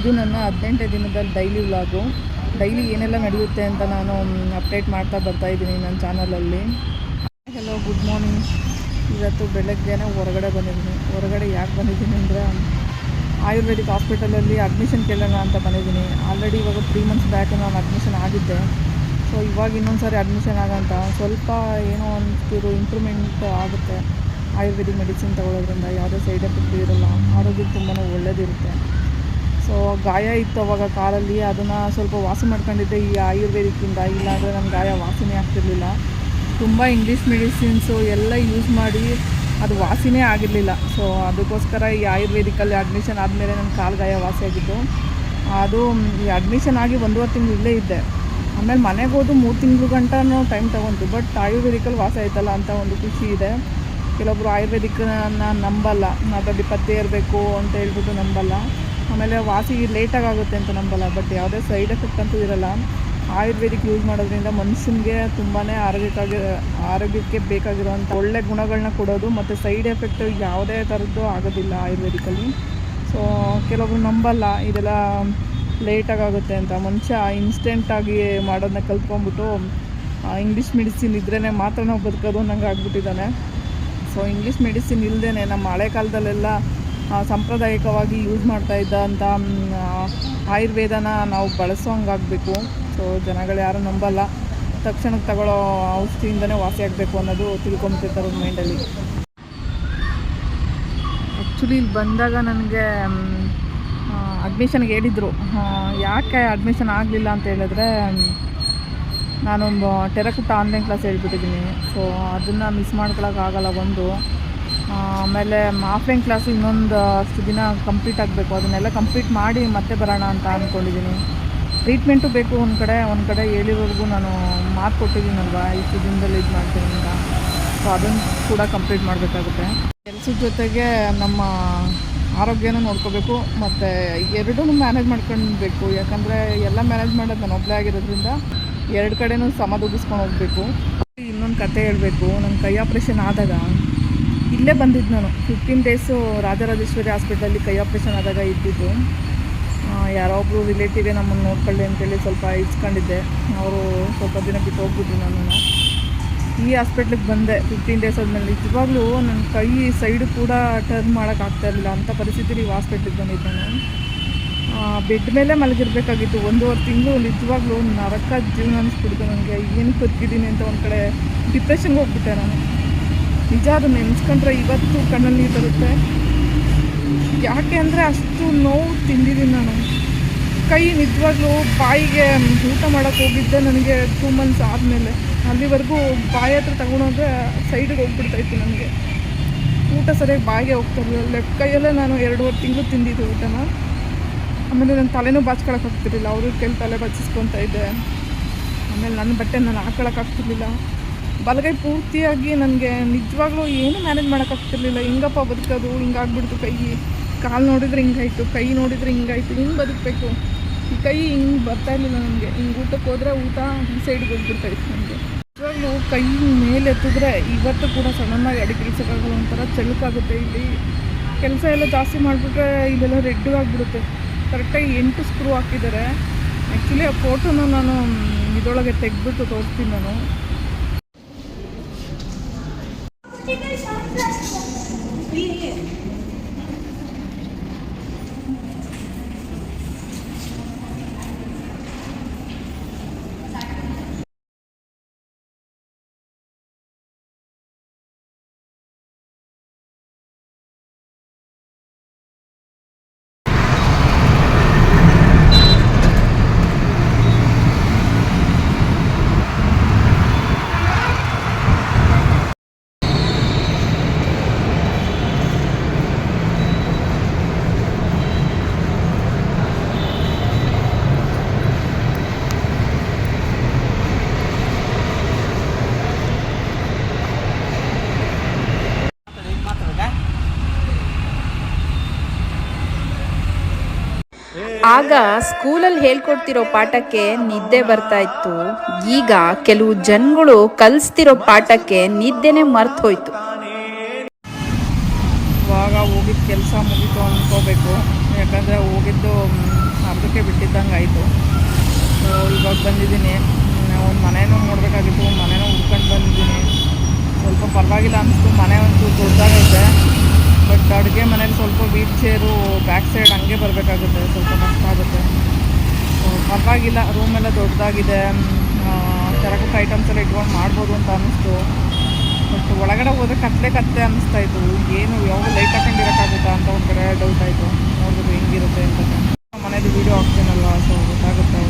ಇದು ನನ್ನ ಹದಿನೆಂಟನೇ ದಿನದ ಡೈಲಿ ವ್ಲಾಗು ಡೈಲಿ ಏನೆಲ್ಲ ನಡೆಯುತ್ತೆ ಅಂತ ನಾನು ಅಪ್ಡೇಟ್ ಮಾಡ್ತಾ ಬರ್ತಾ ಇದ್ದೀನಿ ನನ್ನ ಚಾನಲಲ್ಲಿ ಹಲೋ ಗುಡ್ ಮಾರ್ನಿಂಗ್ ಇವತ್ತು ಬೆಳಗ್ಗೆನೇ ಹೊರಗಡೆ ಬಂದಿದ್ದೀನಿ. ಹೊರಗಡೆ ಯಾಕೆ ಬಂದಿದ್ದೀನಿ ಅಂದರೆ, ಆಯುರ್ವೇದಿಕ್ ಹಾಸ್ಪಿಟಲಲ್ಲಿ ಅಡ್ಮಿಷನ್ ಕೇಳೋಣ ಅಂತ ಬಂದಿದ್ದೀನಿ. ಆಲ್ರೆಡಿ ಇವಾಗ ತ್ರೀ ಮಂತ್ಸ್ ಬ್ಯಾಕ್ ನಾನು ಅಡ್ಮಿಷನ್ ಆಗಿದ್ದೆ. ಸೊ ಇವಾಗ ಇನ್ನೊಂದು ಸಾರಿ ಅಡ್ಮಿಷನ್ ಆಗಂತ. ಸ್ವಲ್ಪ ಏನೋ ಒಂಚೂರು ಇಂಪ್ರೂವ್ಮೆಂಟ್ ಆಗುತ್ತೆ. ಆಯುರ್ವೇದಿಕ್ ಮೆಡಿಸಿನ್ ತೊಗೊಳೋದ್ರಿಂದ ಯಾವುದೇ ಸೈಡ್ ಎಫೆಕ್ಟ್ ಇರೋಲ್ಲ. ಆರೋಗ್ಯಕ್ಕೆ ತುಂಬಾ ಒಳ್ಳೆಯದಿರುತ್ತೆ ಸೊ ಗಾಯ ಇತ್ತು ಅವಾಗ ಕಾಲಲ್ಲಿ, ಅದನ್ನು ಸ್ವಲ್ಪ ವಾಸಿ ಮಾಡ್ಕೊಂಡಿದ್ದೆ ಈ ಆಯುರ್ವೇದಿಕ್ಕಿಂದ. ಇಲ್ಲಾಂದರೆ ನನ್ನ ಗಾಯ ವಾಸಿನೇ ಆಗ್ತಿರ್ಲಿಲ್ಲ. ತುಂಬ ಇಂಗ್ಲೀಷ್ ಮೆಡಿಸಿನ್ಸು ಎಲ್ಲ ಯೂಸ್ ಮಾಡಿ ಅದು ವಾಸಿನೇ ಆಗಿರಲಿಲ್ಲ. ಸೊ ಅದಕ್ಕೋಸ್ಕರ ಈ ಆಯುರ್ವೇದಿಕಲ್ಲಿ ಅಡ್ಮಿಷನ್ ಆದಮೇಲೆ ನನ್ನ ಕಾಲು ಗಾಯ ವಾಸಿಯಾಗಿದ್ದು ಅದು, ಈ ಅಡ್ಮಿಷನ್ ಆಗಿ ಒಂದೂವರೆ ತಿಂಗಳು ಇಲ್ಲೇ ಇದ್ದೆ. ಆಮೇಲೆ ಮನೆಗೆ ಹೋದು ಮೂರು ತಿಂಗಳು ಗಂಟನೂ ಟೈಮ್ ತೊಗೊಂತು ಬಟ್ ಆಯುರ್ವೇದಿಕಲ್ಲಿ ವಾಸ ಆಯ್ತಲ್ಲ ಅಂತ ಒಂದು ಖುಷಿ ಇದೆ. ಕೆಲವೊಬ್ಬರು ಆಯುರ್ವೇದಿಕನ್ನು ನಂಬಲ್ಲ. ಅದರಲ್ಲಿ ಪತ್ತೆ ಇರಬೇಕು ಅಂತ ಹೇಳ್ಬಿಟ್ಟು ನಂಬಲ್ಲ. ಆಮೇಲೆ ವಾಸಿ ಲೇಟಾಗಿ ಆಗುತ್ತೆ ಅಂತ ನಂಬಲ್ಲ ಬಟ್ ಯಾವುದೇ ಸೈಡ್ ಎಫೆಕ್ಟ್ ಅಂತೂ ಇರಲ್ಲ. ಆಯುರ್ವೇದಿಕ್ ಯೂಸ್ ಮಾಡೋದ್ರಿಂದ ಮನುಷ್ಯನಿಗೆ ತುಂಬಾ ಆರೋಗ್ಯಕ್ಕಾಗಿ, ಆರೋಗ್ಯಕ್ಕೆ ಬೇಕಾಗಿರುವಂಥ ಒಳ್ಳೆ ಗುಣಗಳನ್ನ ಕೊಡೋದು ಮತ್ತು ಸೈಡ್ ಎಫೆಕ್ಟ್ ಯಾವುದೇ ಥರದ್ದು ಆಗೋದಿಲ್ಲ ಆಯುರ್ವೇದಿಕಲ್ಲಿ. ಸೊ ಕೆಲವರು ನಂಬಲ್ಲ, ಇದೆಲ್ಲ ಲೇಟಾಗಿ ಆಗುತ್ತೆ ಅಂತ. ಮನುಷ್ಯ ಇನ್ಸ್ಟೆಂಟಾಗಿ ಮಾಡೋದನ್ನ ಕಲ್ತ್ಕೊಂಡ್ಬಿಟ್ಟು ಇಂಗ್ಲೀಷ್ ಮೆಡಿಸಿನ್ ಇದ್ರೇ ಮಾತ್ರ ನಾವು ಬದುಕೋದು ನಂಗೆ ಆಗ್ಬಿಟ್ಟಿದ್ದಾನೆ. ಸೊ ಇಂಗ್ಲೀಷ್ ಮೆಡಿಸಿನ್ ಇಲ್ಲದೇ ನಮ್ಮ ಹಳೆ ಕಾಲದಲ್ಲೆಲ್ಲ ಸಾಂಪ್ರದಾಯಿಕವಾಗಿ ಯೂಸ್ ಮಾಡ್ತಾ ಇದ್ದಂಥ ಆಯುರ್ವೇದನ ನಾವು ಬಳಸೋಂಗಾಗಬೇಕು ಸೊ ಜನಗಳು ಯಾರು ನಂಬಲ್ಲ. ತಕ್ಷಣಕ್ಕೆ ತಗೊಳ್ಳೋ ಔಷಧಿಯಿಂದನೇ ವಾಸಿ ಆಗಬೇಕು ಅನ್ನೋದು ತಿಳ್ಕೊಂಬಿಟ್ಟಿರ್ತಾರೆ ಮೈಂಡಲ್ಲಿ ಆ್ಯಕ್ಚುಲಿ ಇಲ್ಲಿ ಬಂದಾಗ ನನಗೆ ಅಡ್ಮಿಷನ್ಗೆ ಹೇಳಿದರು. ಯಾಕೆ ಅಡ್ಮಿಷನ್ ಆಗಲಿಲ್ಲ ಅಂತ ಹೇಳಿದ್ರೆ ನಾನೊಂದು ಟೆರಕುಟ್ಟ ಆನ್ಲೈನ್ ಕ್ಲಾಸ್ ಹೇಳ್ಬಿಟ್ಟಿದ್ದೀನಿ. ಸೊ ಅದನ್ನು ಮಿಸ್ ಮಾಡ್ಕೊಳಕ್ಕಾಗಲ್ಲ ಒಂದು. ಆಮೇಲೆ ಆಫ್ಲೈನ್ ಕ್ಲಾಸ್ ಇನ್ನೊಂದು ಅಷ್ಟು ದಿನ ಕಂಪ್ಲೀಟ್ ಆಗಬೇಕು. ಅದನ್ನೆಲ್ಲ ಕಂಪ್ಲೀಟ್ ಮಾಡಿ ಮತ್ತೆ ಬರೋಣ ಅಂತ ಅಂದ್ಕೊಂಡಿದ್ದೀನಿ ಟ್ರೀಟ್ಮೆಂಟು ಬೇಕು ಒಂದು ಕಡೆ ಒಂದು ಕಡೆ ಹೇಳಿರೋರ್ಗು ನಾನು ಮಾತು ಕೊಟ್ಟಿದ್ದೀನಲ್ವಾ, ಇಷ್ಟು ದಿನದಲ್ಲಿ ಇದು ಮಾಡ್ತೀನಿ ಅಂತ. ಸೊ ಅದನ್ನು ಕೂಡ ಕಂಪ್ಲೀಟ್ ಮಾಡಬೇಕಾಗುತ್ತೆ. ಕೆಲಸದ ಜೊತೆಗೆ ನಮ್ಮ ಆರೋಗ್ಯನೂ ನೋಡ್ಕೋಬೇಕು, ಮತ್ತು ಎರಡೂ ಮ್ಯಾನೇಜ್ ಮಾಡ್ಕೊಳ್ಬೇಕು. ಯಾಕಂದರೆ ಎಲ್ಲ ಮ್ಯಾನೇಜ್ ಮಾಡೋದು ನಾನು ಒಬ್ಬಳೇ ಆಗಿರೋದ್ರಿಂದ ಎರಡು ಕಡೆನೂ ಸಮ ಹೋಗಬೇಕು. ಇನ್ನೊಂದು ಕತೆ ಹೇಳಬೇಕು. ನನ್ನ ಕೈ ಆಪ್ರೇಷನ್ ಆದಾಗ ಇಲ್ಲೇ ಬಂದಿದ್ದು ನಾನು. ಫಿಫ್ಟೀನ್ ಡೇಸು ರಾಜರಾಜೇಶ್ವರಿ ಹಾಸ್ಪಿಟಲಲ್ಲಿ ಕೈ ಆಪ್ರೇಷನ್ ಆದಾಗ ಇದ್ದಿದ್ದು. ಯಾರೋ ಒಬ್ಬರು ರಿಲೇಟಿವೇ ನಮ್ಮನ್ನು ನೋಡ್ಕೊಳ್ಳಿ ಅಂತೇಳಿ ಸ್ವಲ್ಪ ಇಚ್ಕೊಂಡಿದ್ದೆ ಅವರು ಸ್ವಲ್ಪ ದಿನ ಬಿಟ್ಟು ಹೋಗ್ಬಿಟ್ರು ನಾನು ಈ ಹಾಸ್ಪಿಟ್ಲಿಗೆ ಬಂದೆ ಫಿಫ್ಟೀನ್ ಡೇಸ್ ಆದಮೇಲೆ. ನಿಜವಾಗ್ಲೂ ನನ್ನ ಕೈ ಸೈಡು ಕೂಡ ಟರ್ನ್ ಮಾಡೋಕ್ಕಾಗ್ತಾ ಇರಲಿಲ್ಲ. ಅಂಥ ಪರಿಸ್ಥಿತಿಲಿ ಈ ಹಾಸ್ಪಿಟ್ಲಿಗೆ ಬಂದಿದ್ದೆ ನಾನು. ಬೆಡ್ ಮೇಲೆ ಮಲಗಿರ್ಬೇಕಾಗಿತ್ತು. ಒಂದೂವರೆ ತಿಂಗಳು ನಿಜವಾಗ್ಲೂ ನರಕ ಜೀವನ ಅನಿಸ್ಬಿಡ್ತು ನನಗೆ. ಏನು ಬದುಕಿದ್ದೀನಿ ಅಂತ ಒಂದು ಕಡೆ ಡಿಪ್ರೆಷನ್ಗೆ ಹೋಗ್ಬಿಟ್ಟೆ ನಾನು. ನಿಜ ಅದು ನೆನೆಸ್ಕೊಂಡ್ರೆ ಇವತ್ತು ಕಣ್ಣಲ್ಲಿ ಬರುತ್ತೆ. ಯಾಕೆ ಅಂದರೆ ಅಷ್ಟು ನೋವು ತಿಂದಿದ್ದೀನಿ ನಾನು. ಕೈ ನಿಜವಾಗ್ಲೂ ಬಾಯಿಗೆ ಊಟ ಮಾಡೋಕ್ಕೆ ಹೋಗಿದ್ದೆ ನನಗೆ ಟೂ ಮಂತ್ಸ್ ಆದಮೇಲೆ. ಅಲ್ಲಿವರೆಗೂ ಬಾಯಿ ಹತ್ರ ತಗೊಂಡೋದ್ರೆ ಸೈಡಿಗೆ ಹೋಗ್ಬಿಡ್ತಾಯಿತ್ತು ನನಗೆ. ಊಟ ಸರಿಯಾಗಿ ಬಾಯಿಗೆ ಹೋಗ್ತಾ ಇರಲಿಲ್ಲ. ಲೆಫ್ಟ್ ಕೈಯಲ್ಲೇ ನಾನು ಎರಡೂವರೆ ತಿಂಗಳು ತಿಂದಿದ್ದು ಊಟನ. ಆಮೇಲೆ ನನ್ನ ತಲೆನೂ ಬಾಚ್ಕೊಳಕ್ಕೆ ಆಗ್ತಿರ್ಲಿಲ್ಲ. ಅವರು ಕೆಲ ತಲೆ ಬಚ್ಚಿಸ್ಕೊತಾ ಇದ್ದೆ. ಆಮೇಲೆ ನನ್ನ ಬಟ್ಟೆ ನಾನು ಹಾಕೊಳಕ್ಕಾಗ್ತಿರ್ಲಿಲ್ಲ ಬಲಗೈ ಪೂರ್ತಿಯಾಗಿ ನನಗೆ ನಿಜವಾಗ್ಲೂ ಏನು ಮ್ಯಾನೇಜ್ ಮಾಡೋಕ್ಕಾಗ್ತಿರ್ಲಿಲ್ಲ. ಹಿಂಗಪ್ಪ ಬದುಕೋದು, ಹಿಂಗಾಗ್ಬಿಡ್ತು ಕೈ. ಕಾಲು ನೋಡಿದ್ರೆ ಹಿಂಗಾಯಿತು, ಕೈ ನೋಡಿದರೆ ಹಿಂಗಾಯಿತು, ಹಿಂಗೆ ಬದುಕಬೇಕು. ಈ ಕೈ ಹಿಂಗೆ ಬರ್ತಾ ಇರಲಿಲ್ಲ ನನಗೆ. ಹಿಂಗೆ ಊಟಕ್ಕೆ ಹೋದರೆ ಊಟ ಈ ಸೈಡ್ಗೆ ಹೋಗ್ಬಿಡ್ತಾಯಿತ್ತು ನನಗೆ. ನಿಜವಾಗ್ಲೂ ಕೈ ಮೇಲೆ ಎತ್ತಿದ್ರೆ ಇವತ್ತು ಕೂಡ ಸಡನ್ನಾಗಿ ಅಡಿ ಕೆಲಸಕ್ಕಾಗಲ್ಲ ಒಂಥರ ಚಳುಕಾಗುತ್ತೆ. ಇಲ್ಲಿ ಕೆಲಸ ಎಲ್ಲ ಜಾಸ್ತಿ ಮಾಡಿಬಿಟ್ರೆ ಇಲ್ಲೆಲ್ಲ ರೆಡ್ಡು ಆಗಿಬಿಡುತ್ತೆ. ಕರೆಕ್ಟಾಗಿ ಎಂಟು ಸ್ಕ್ರೂ ಹಾಕಿದ್ದಾರೆ. ಆ್ಯಕ್ಚುಲಿ ಆ ಫೋಟೋನ ನಾನು ಇದರೊಳಗೆ ತೆಗೆದ್ಬಿಟ್ಟು ತೋರಿಸ್ತೀನಿ ನಾನು. 你跟小子。李宇。ಆಗ ಸ್ಕೂಲಲ್ಲಿ ಹೇಳ್ಕೊಡ್ತಿರೋ ಪಾಠಕ್ಕೆ ನಿದ್ದೆ ಬರ್ತಾ ಇತ್ತು. ಈಗ ಕೆಲವು ಜನಗಳು ಕಲಿಸ್ತಿರೋ ಪಾಠಕ್ಕೆ ನಿದ್ದೆನೆ ಮರ್ತು ಹೋಯ್ತು ಇವಾಗ ಹೋಗಿದ್ದು ಕೆಲಸ ಮುಗಿತು ಅಂದ್ಕೋಬೇಕು ಯಾಕಂದರೆ ಹೋಗಿದ್ದು ಅರ್ಧಕ್ಕೆ ಬಿಟ್ಟಿದ್ದಂಗೆ ಆಯಿತು. ಇವಾಗ ಬಂದಿದ್ದೀನಿ. ಒಂದು ಮನೇನೂ ನೋಡಬೇಕಾಗಿತ್ತು ಮನೇನೂ ಹುಡ್ಕೊಂಡು ಬಂದಿದ್ದೀನಿ. ಸ್ವಲ್ಪ ಪರವಾಗಿಲ್ಲ ಅನಿಸ್ತು. ಮನೆ ಅಂತೂ ದೊಡ್ಡದಾಗೈತೆ. ಬಟ್ ಅಡುಗೆ ಮನೇಲಿ ಸ್ವಲ್ಪ ವೀಲ್ ಚೇರು ಬ್ಯಾಕ್ ಸೈಡ್ ಹಂಗೆ ಬರಬೇಕಾಗುತ್ತೆ, ಸ್ವಲ್ಪ ಕಷ್ಟ ಆಗುತ್ತೆ. ಪರವಾಗಿಲ್ಲ ರೂಮೆಲ್ಲ ದೊಡ್ಡದಾಗಿದೆ. ಕರೆಕ್ಟ್ ಐಟಮ್ಸ್ ಎಲ್ಲ ಇಟ್ಕೊಂಡು ಮಾಡ್ಬೋದು ಅಂತ ಅನ್ನಿಸ್ತು ಬಟ್ ಒಳಗಡೆ ಹೋದ್ರೆ ಕತ್ತಲೆ ಕತ್ತೆ ಅನ್ನಿಸ್ತಾ ಇತ್ತು. ಏನು ಯಾವಾಗ ಲೈಟ್ ಹಾಕೊಂಡಿರೋಕ್ಕಾಗುತ್ತಾ ಅಂತ ಒಂದು ಕಡೆ ಡೌಟ್ ಆಯಿತು. ನೋಡಿದ್ರು ಹೆಂಗಿರುತ್ತೆ ಅಂತ. ಮನೇದು ವೀಡಿಯೋ ಹಾಕ್ತೀನಲ್ವ? ಸೊ ಗೊತ್ತಾಗುತ್ತೆ.